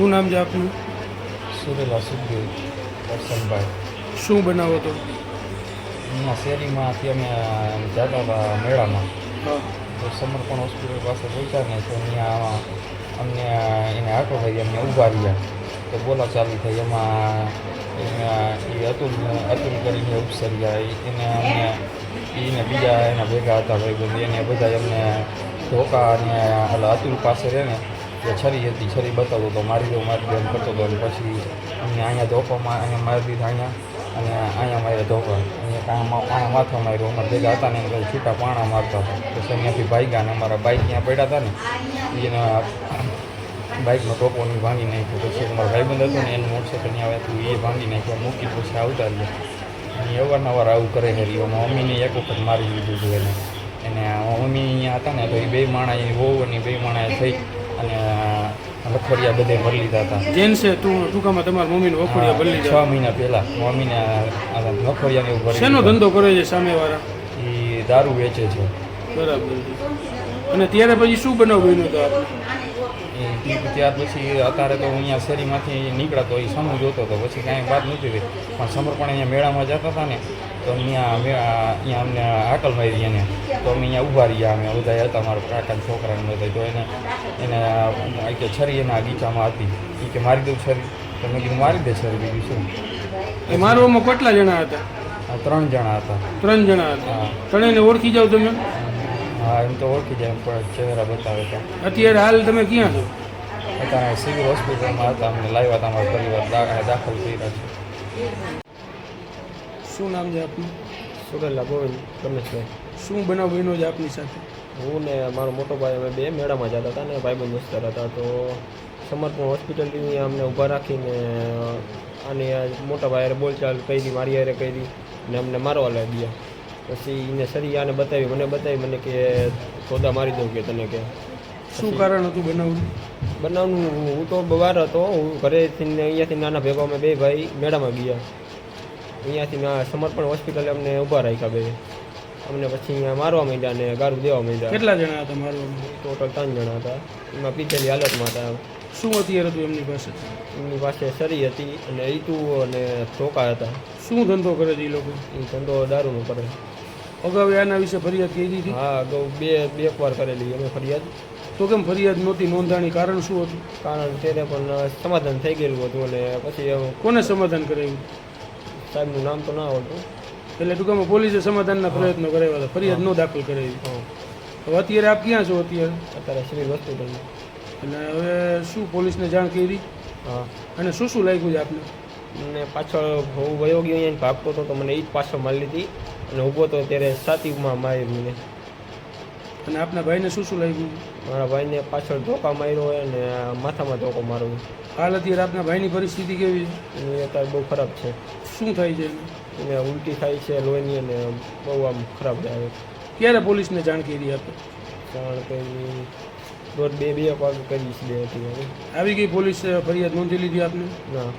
શું નામ છે આપનું? સુરેલા સુખદેવ કરશનભાઈ શું બનાવો તો? અહીંયા અત્યારે અમે જતા હતા મેળામાં. તો સમર્પણ હોસ્પિટલ પાસે પહોંચ્યા ને તો અહીંયા અમને એને આટો થઈ અમને ઊભા રહ્યા તો બોલા ચાલુ થઈ એમાં એ અતુલ અતુલ કરીને ઉપસર્યા. એને અમને એને બીજા એના ભેગા હતા ભાઈબંધ. એને બધા એમને ધોકા અને અતુલ પાસે રહે ને એ છરી હતી, છરી બતાવતો હતો મારી દો મારી દો એમ કરતો હતો અને પછી અમને અહીંયા ધોકોમાં અહીંયા મારી દીધા અહીંયા અને અહીંયા મારે ધોકો. અહીંયા કાંઈ અહીંયા માથા માર્યો. અમારા ભેગા હતા ને એમ છૂટા પાણા મારતા હતા. પછી અહીંયાથી ભાગ્યા ને અમારા બાઇક ત્યાં પડ્યા હતા ને, એના બાઇકનો ટોપોની ભાંગી નાખ્યો. પછી અમારો ભાઈબંધ હતો ને, એનું મોટરસાઇકલ ત્યાં આવ્યા હતું એ ભાંગી નાખ્યો. મૂકી પછી આવતા રહ્યા. અવારનવાર આવું કરે છે. એમાં મમ્મીને એક વખત મારી દીધું હતું એને. એને મમ્મી અહીંયા હતા ને, તો એ બે માણા એની વહુ અને બે માણા થઈ અને લખોડિયા બધે ભરી લીધા હતા. જેન છે તું ટૂંકામાં તમારા મમ્મીને વખોડિયા બદલી છ મહિના પહેલાં. મમ્મીને નખોડિયાને એવું ભરી શેનો ધંધો કરે છે સામેવાળા? એ દારૂ વેચે છે. બરાબર અને ત્યારે પછી શું બનાવ બન્યો હતો આપણે ત્યાર પછી અત્યારે તો અહીંયા શેરીમાંથી નીકળાતો એ સમૂહ જોતો હતો. પછી કાંઈ વાત નથી થઈ. પણ સમર્પણ અહીંયા મેળામાં જતા હતા ને તો અહીંયા અહીંયા અમને આકલ મારી એને. તો અમે અહીંયા ઊભા રહ્યા અમે. બધા હતા મારા કાકાના છોકરાને બધા. તો એને એને કે છરી એના ગીચામાં હતી એ કે મારી દઉં છરી. તો મેં કીધું મારી દે છરી બીજું શું? એ મારવામાં કેટલા જણા હતા? ત્રણ જણા હતા. ત્રણ જણા હતા. ત્રણેયને ઓળખી જાવ તમે? હા એમ તો ઓળખી જાય પણ ચહેરા બતાવે તો અત્યારે હાલ તમે ક્યાં છો? અત્યારે સિવિલ હોસ્પિટલમાં હતા. અમને લાવ્યા હતા અમારા પરિવાર દાખલ કર્યા છે. શું નામ છે આપનું? સુરેલા ગોવિંદ રમેશભાઈ. શું બનાવ બન્યો છે આપની સાથે? હું ને મારો મોટો ભાઈ અમે બે મેળામાં જતા હતા ને ભાઈબંધ દોસ્તાર હતા. તો સમર્પણ હોસ્પિટલની અમને ઊભા રાખીને અને આ મોટા ભાઈએ બોલચાલ કરી મારી હારે કરી ને અમને મારવા લાગ્યા. પછી એને સરી આને બતાવી મને બતાવી મને કે સોદા મારી દઉં કે તને કે. શું કારણ હતું બનાવનું? બનાવનું હું તો બહાર હતો હું ઘરેથી અહીંયાથી નાના ભેગા અમે બે ભાઈ મેળામાં ગયા. અહીંયાથી ના સમર્પણ હોસ્પિટલે અમને ઊભા રાખ્યા બે. અમને પછી અહીંયા મારવા માંડ્યા ને ગારું દેવા માંડ્યા. કેટલા જણા હતા મારવા ટોટલ ત્રણ જણા હતા. એમાં પીધેલી હાલતમાં હતા. શું અત્યારે હતું એમની પાસે? એમની પાસે સરી હતી અને ઈટુ અને ધોકા હતા. શું ધંધો કરે છે એ લોકો? એ ધંધો દારૂનો કરે. અગાઉ આના વિશે ફરિયાદ કરી હતી હા અગાઉ બે બે એકવાર કરેલી અમે ફરિયાદ. તો કેમ ફરિયાદ નહોતી? નોંધાણી કારણ શું હતું? કારણ ત્યારે પણ સમાધાન થઈ ગયેલું હતું અને પછી કોને સમાધાન કરાવ્યું? સાહેબનું નામ તો ના આવડતું. એટલે ટૂંકામાં પોલીસે સમાધાનના પ્રયત્નો કરાવ્યા હતા ફરિયાદ ન દાખલ કરાવી. હવે અત્યારે આપ ક્યાં છો અત્યારે? અત્યારે સિવિલ હોસ્પિટલમાં. એટલે હવે શું પોલીસને જાણ કરી? હા. અને શું શું લાગ્યું છે આપને? મને પાછળ હું વયો ગયો અહીંયા ભાગતો હતો તો મને એ જ પાછળ મારી લીધી. અને ઊભો હતો ત્યારે સાતીમાં મારી મને. અને આપના ભાઈને શું શું લાગ્યું? મારા ભાઈને પાછળ ધોકા માર્યો હોય અને માથામાં ધોકો માર્યો. હાલ અત્યારે આપના ભાઈની પરિસ્થિતિ કેવી છે? એની અત્યારે બહુ ખરાબ છે. શું થાય છે? એને? ઉલટી થાય છે લોહીની અને બહુ આમ ખરાબ જાય ક્યારે પોલીસને જાણ કરી આપે? કારણ કે એની દોઢ બે બે વાગે કરી છે હતી આવી ગઈ પોલીસે ફરિયાદ નોંધી લીધી આપને? ના.